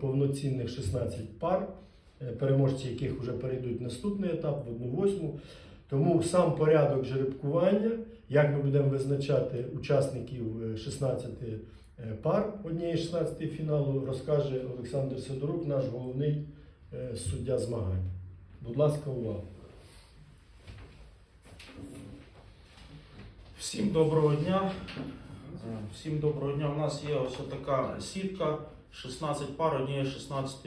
повноцінних 16 пар, е, переможці яких вже перейдуть наступний етап, в одну восьму. Тому сам порядок жеребкування, як ми будемо визначати учасників е, 16 е, пар однієї 16 фіналу, розкаже Олександр Сидорук, наш головний е, суддя змагань. Будь ласка, увага. Всім доброго дня. Е, Всім доброго дня. У нас є ось така сітка. 16 пар однієї 16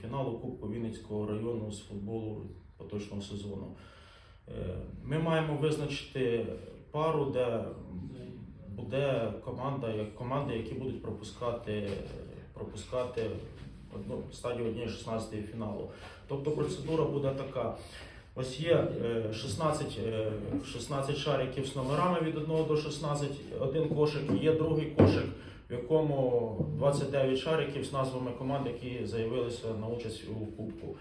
фіналу Кубку Вінницького району з футболу поточного сезону. Е, Ми маємо визначити пару, де буде команда, команди, які будуть пропускати, пропускати одну стадію однієї 16 фіналу. Тобто процедура буде така. Ось є е, 16, е, 16 шариків з номерами від 1 до 16, один кошик, є другий кошик, в якому 29 шариків з назвами команд, які заявилися на участь у кубку.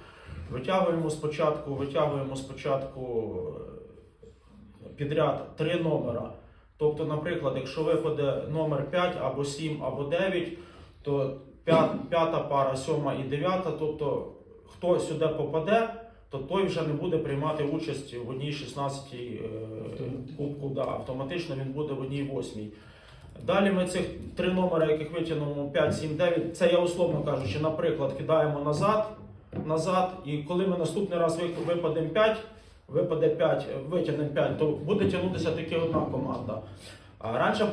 Витягуємо спочатку, витягуємо спочатку е, підряд три номера. Тобто, наприклад, якщо випаде номер 5 або 7, або 9, то п'ят- п'ята пара, сьома і дев'ята, тобто хто сюди попаде, то той вже не буде приймати участь в одній 16 е, кубку. Да, автоматично він буде в одній 8. Далі ми цих три номери, яких витягнемо 5, 7, 9, це я условно кажучи, наприклад, кидаємо назад, назад, і коли ми наступний раз випадемо 5, випаде 5, витягнемо 5, то буде тягнутися тільки одна команда. Раніше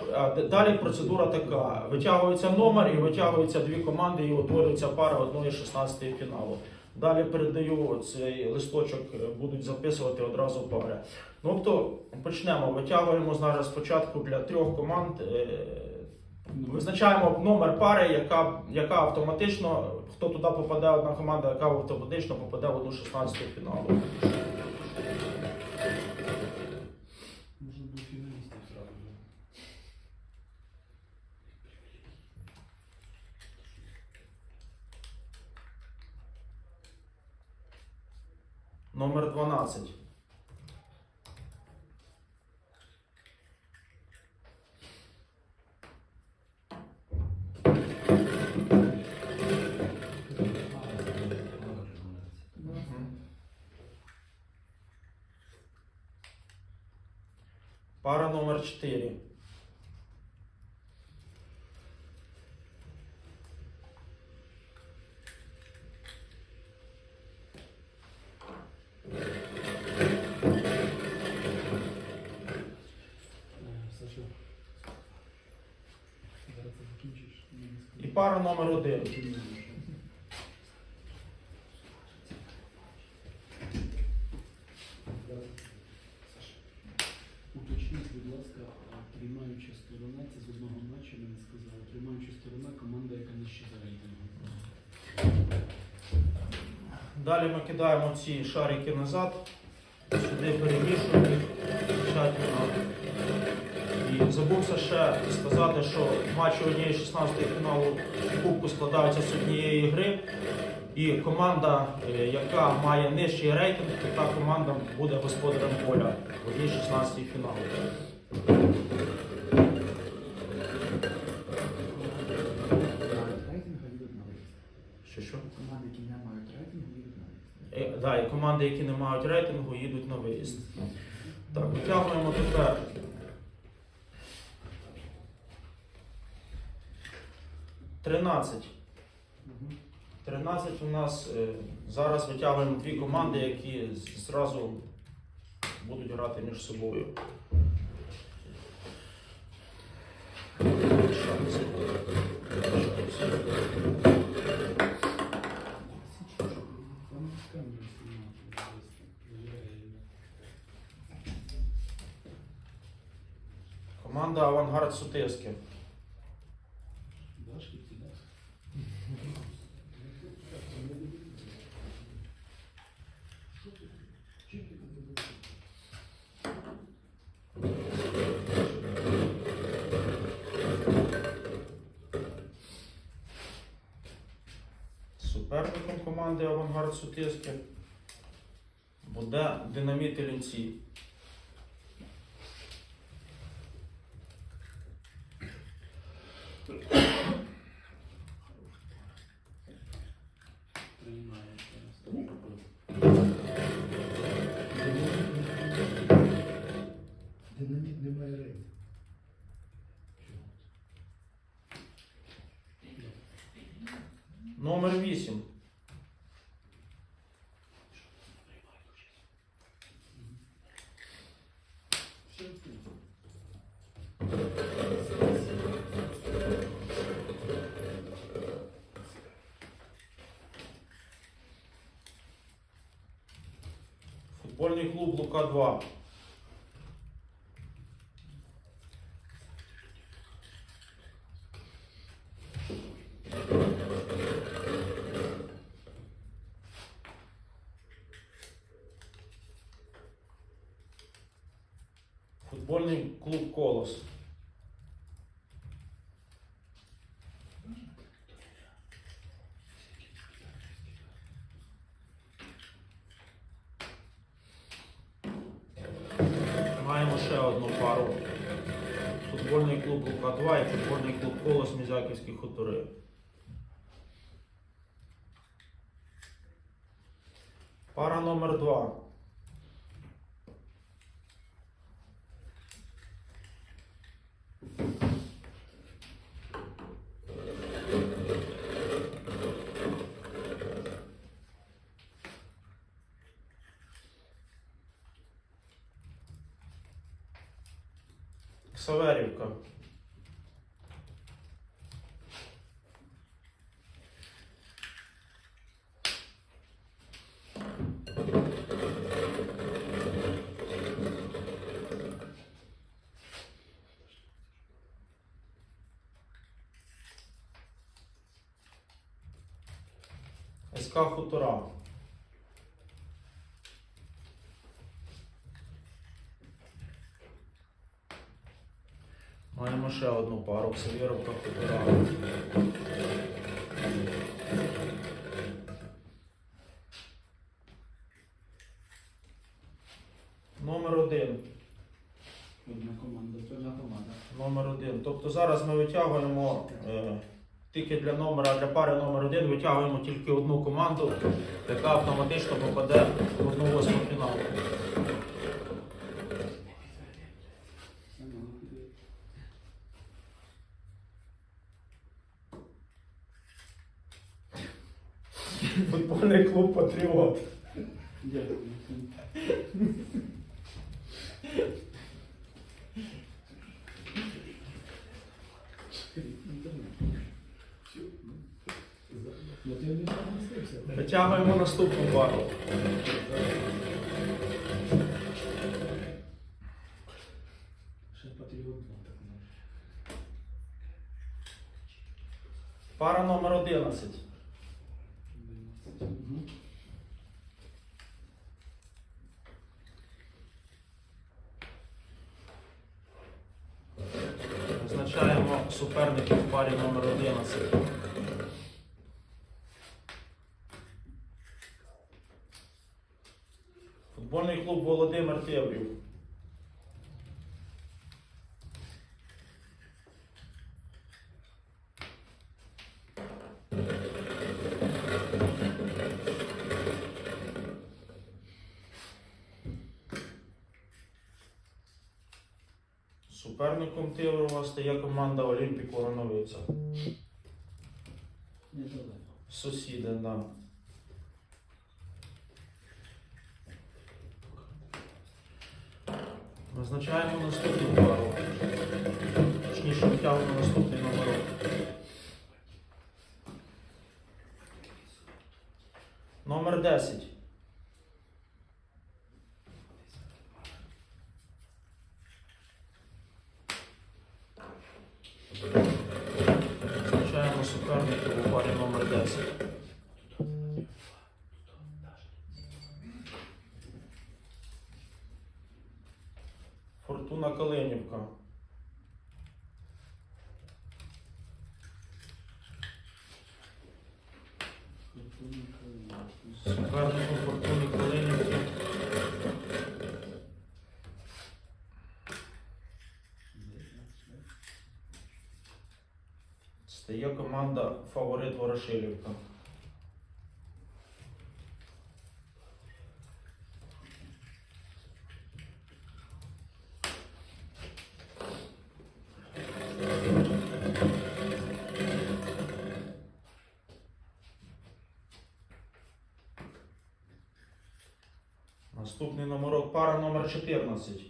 далі процедура така: витягується номер і витягуються дві команди, і утворюється пара одної 16 фіналу. Далі передаю цей листочок, е, будуть записувати одразу пари. Ну, тобто почнемо. Витягуємо зараз спочатку для трьох команд. е, Визначаємо номер пари, яка, яка автоматично, хто туди попаде, одна команда, яка автоматично попаде в одну 16 фіналу. Номер 12. Пара номер 4. Саша, зараз це закінчиш. мені І пара номер 1. Ти не можеш. Зараз. Саша, уточніть, будь ласка, а приймаюча сторона, це з матчу мені сказали, приймаюча сторона команда, яка нижче за рейтингом. Далі ми кидаємо ці шарики назад, сюди перемішуємо їх. І забувся ще сказати, що матчі однієї 16 фіналу Кубку складаються з однієї гри. І команда, е, яка має нижчий рейтинг, то та команда буде господарем поля в одній 16 фіналу. Рейтингу йдуть на виїзд. Що що? Команди, які не мають рейтингу, їдуть на виїзд. Е, Да, і команди, які не мають рейтингу, їдуть на виїзд. Так, витягуємо тепер. Тринадцять. 13 у нас е, зараз витягуємо дві команди, які зразу будуть грати між собою. Там камеру знімати, будь ласка. Реально. Команда Авангард Сутиски. Суперником команди Авангард Сутиски буде Динаміт Ілінці. приймається. Футбольний клуб Лука 2. Футбольний клуб Колос. Пара номер 2. Саверівка. СК Хутора. Маємо ще одну пару Ксавєровка Хутора. Номер один. Одна команда. Одна команда. Номер один. Тобто зараз ми витягуємо е, тільки для номера, для пари номер один витягуємо тільки одну команду, яка автоматично попаде в одну восьму фіналу. Футбольний клуб Патріот. Дякую. Ну, ти не помістився. Витягуємо наступну пару. Ще. Пара номер 11. Мгм. Визначаємо суперників в парі номер 11. Футбольний клуб Володимир Теврів. Суперником Тиврова стає команда Олімпік Вороновиця. Сусіди, да. Визначаємо наступну пару. Точніше, витягуємо наступний номер. Номер 10. Визначаємо суперників у парі номер 10. Фортуна Калинівка. Суперником Калинівки. Стає команда Фаворит Ворошилівка. Наступний номерок пара номер 14.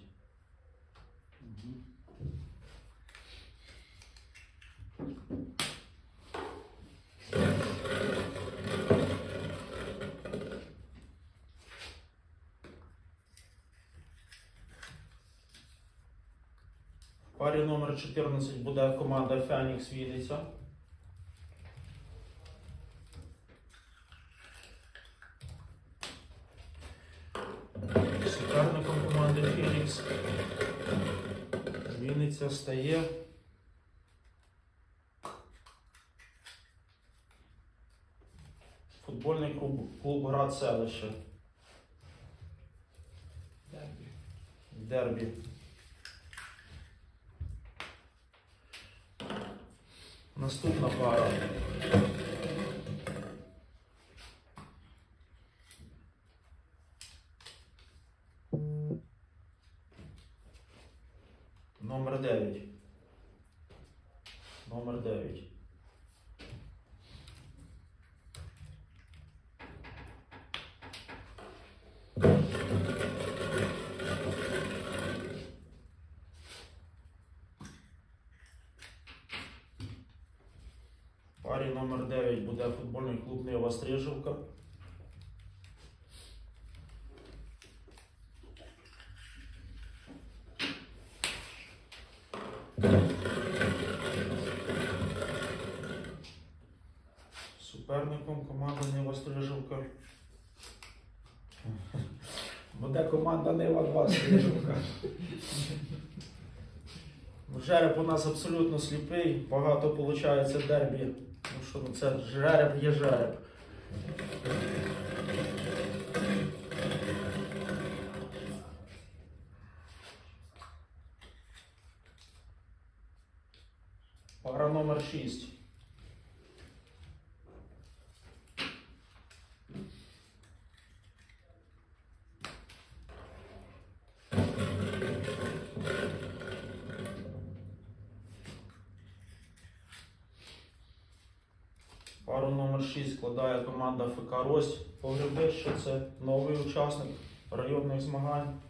В парі номер 14 буде команда Фенікс Вінниця. Суперником Фенікс Вінниця стає. Футбольний клуб, клуб Град Селище. Дербі. Наступна пара. Номер 9. Номер 9. В парі номер 9 буде футбольний клуб Нива Стрижівка. Буде команда Нива 2 Стрижівка. Ну, Жереб у нас абсолютно сліпий, багато виходить дербі. Ну що, ну це жереб є жереб. Пара номер 6. Пару номер 6 складає команда ФК Рось Погребище. Це новий учасник районних змагань.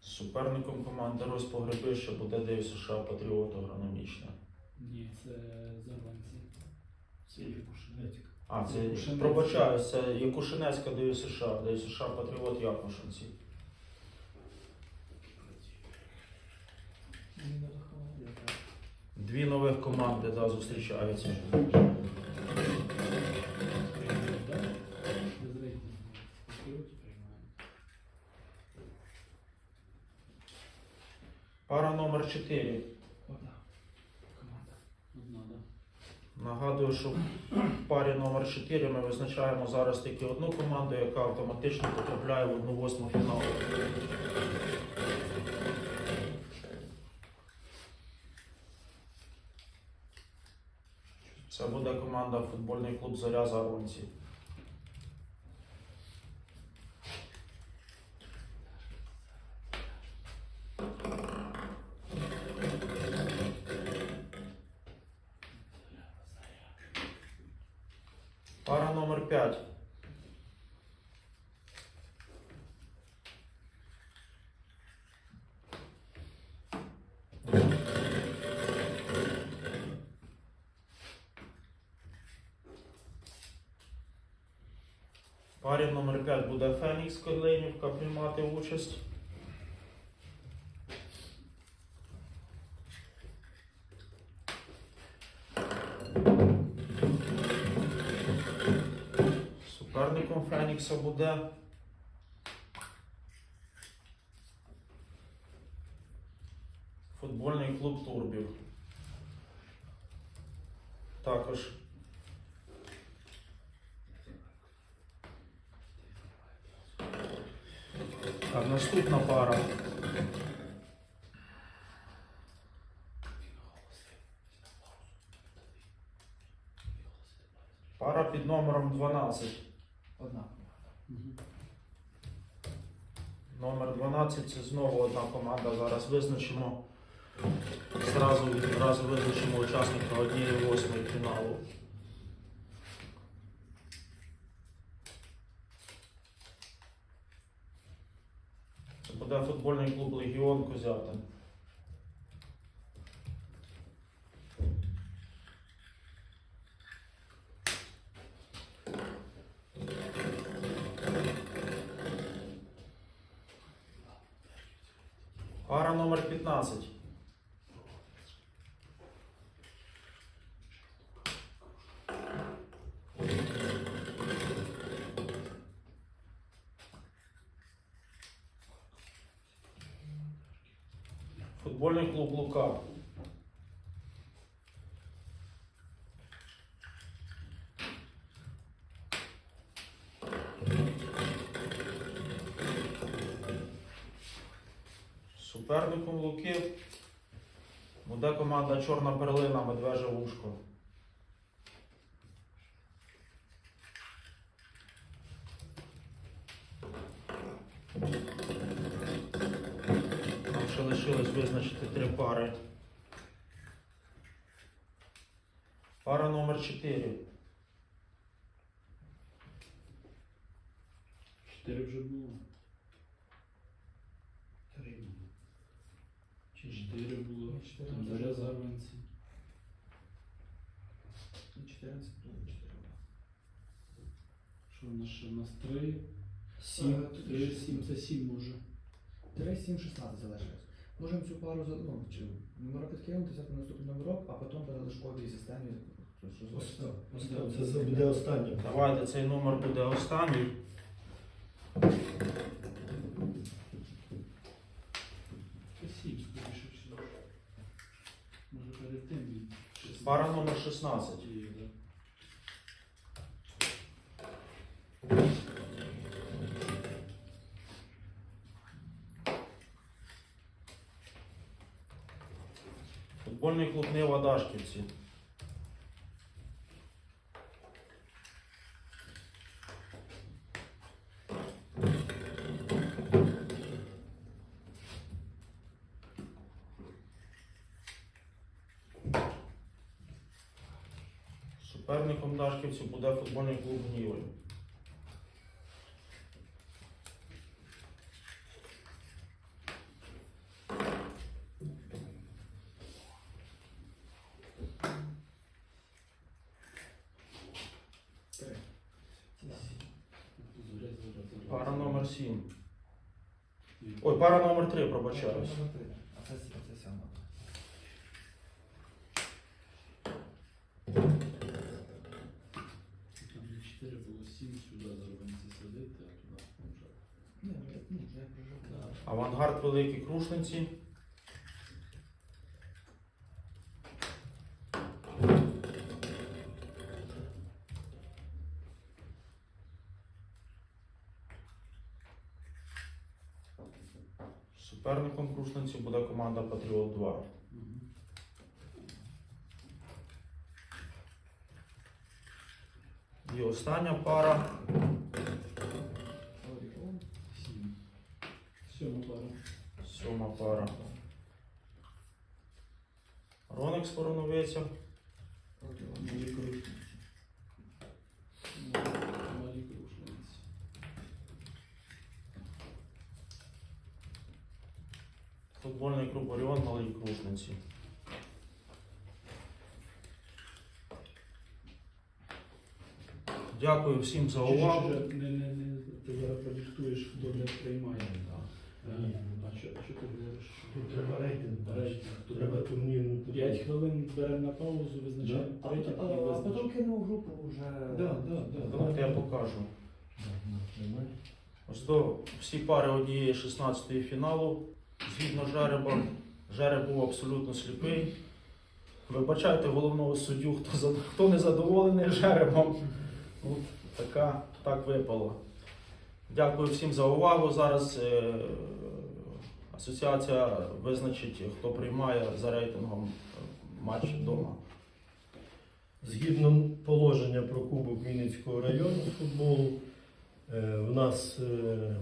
Суперником команди Рось Погребище буде Дейв США Патріот Агрономічне. Ні, це зарванці. Це Якушинецька. А, це Якушинець. пробачаю, це Якушинецька Даю США, Даю США Патріот Якушинці. Дві нових команди да, зустрічаються. Пара номер 4. Одна. Команда. Одна, да. Нагадую, що в парі номер 4 ми визначаємо зараз тільки одну команду, яка автоматично потрапляє в одну восьму фіналу. Це буде команда футбольний клуб Зоря Заронці. Пара номер 5. В парі номер 5 буде Фенікс Котлинівка приймати участь. Суперником Фенікса буде. Футбольний клуб Турбів. Також. Так, наступна пара. Пара під номером 12. Одна. Номер 12 це знову одна команда. Зараз визначимо. Зразу відразу визначимо учасника однієї восьмої фіналу. Це буде футбольний клуб Легіон Козятин. Пара номер 15. Футбольний клуб Лука. Суперником Луки буде команда Чорна перлина Медвеже Вушко. Нам ще лишилось визначити три пари. Пара номер 4. Чотири вже було. Три. Чи чотири було? Чотири. Там заря зарванці. Ну, 14 плюс 4. Що в нас ще? У нас три. Сім. Е, тут Три, ще сім. Це сім може. 3, 7, 16 залишилось. Можемо цю пару за- ну, чи номера підкинути, взяти наступний номерок, а потім по залишковій системі що- що залишиться. Це буде останнє. Давайте цей номер буде останній. Це сім, скоріше всього. Може перед тим він. 16. Пара номер 16. Є, да. Футбольний клуб Нива Дашківці. Суперником Дашківців буде футбольний клуб Гнівель. Три. Заря, заря, заря. Пара номер 7. Є. Ой, пара номер 3, пробачаюсь. А це сі- це сьома. Там не чотири було сім, сюди зарванці садити, а туди вже. Авангард Великі Крушниці. Суперником Крушниці буде команда Патріот 2. Мгм. І остання пара Сьома пара. Сьома пара. Ронекс Вороновиця. Оріон. Малі крушниці. Малі крушниці. Футбольний клуб Оріон Малий Крушниці. Дякую всім за увагу. Чи- чи- чи- Не, не, не, ти зараз продиктуєш, хто не приймає. Е, А що, ти говориш? Тут треба рейтинг. Рейтинг. Треба турнірну. П'ять хвилин беремо на паузу, визначаємо третій а, і а потім визначаємо. кинув групу вже. Да, да, да. Давайте я покажу. Ось то всі пари однієї 16-ї фіналу. Згідно жереба, жереб був абсолютно сліпий. Вибачайте головного суддю, хто, за- хто не задоволений жеребом. Ну, така, так випало. Дякую всім за увагу. Зараз е, асоціація визначить, хто приймає за рейтингом е, матч вдома. Згідно положення про Кубок Вінницького району футболу, е, в нас е,